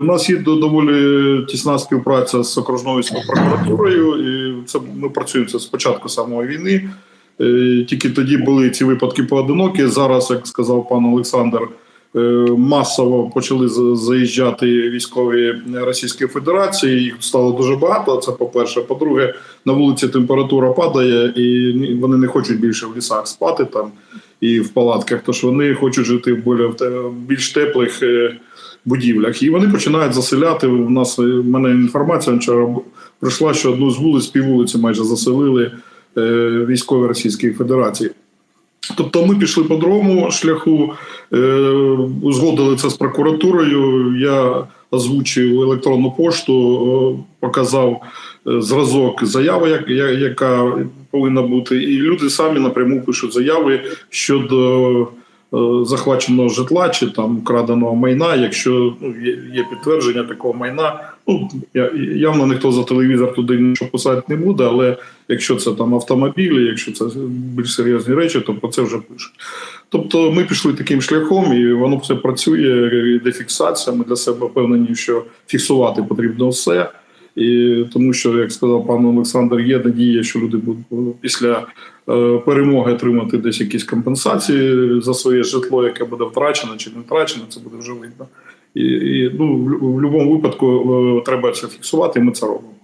У нас є доволі тісна співпраця з окружною прокуратурою, і це ми працюємо це з початку самої війни. Е, Тільки тоді були ці випадки поодинокі. Зараз, як сказав пан Олександр, е, масово почали заїжджати військові Російської Федерації. Їх стало дуже багато. Це по-перше. По-друге, на вулиці температура падає, і вони не хочуть більше в лісах спати там і в палатках. Тож вони хочуть жити в більш теплих. Будівлях, і вони починають заселяти. У нас е, в мене інформація вчора прийшла, що одну з вулиць, піввулиці майже заселили е, військові Російської Федерації. Тобто ми пішли по другому шляху, е, узгодили це з прокуратурою. Я озвучив електронну пошту, показав зразок заяви, яка повинна бути, і люди самі напряму пишуть заяви щодо захваченого житла чи там краденого майна, якщо ну, є, підтвердження такого майна. Ну я, явно ніхто за телевізор туди нічого писати не буде, але якщо це там автомобілі, якщо це більш серйозні речі, то про це вже пишуть. Тобто ми пішли таким шляхом, і воно все працює. Йде фіксація. Ми для себе впевнені, що фіксувати потрібно все. І тому що, як сказав пан Олександр, є надія, що люди будуть після е, перемоги отримати десь якісь компенсації за своє житло, яке буде втрачено чи не втрачено, це буде вже видно. І, і ну, в, в будь-якому випадку е, треба це фіксувати, і ми це робимо.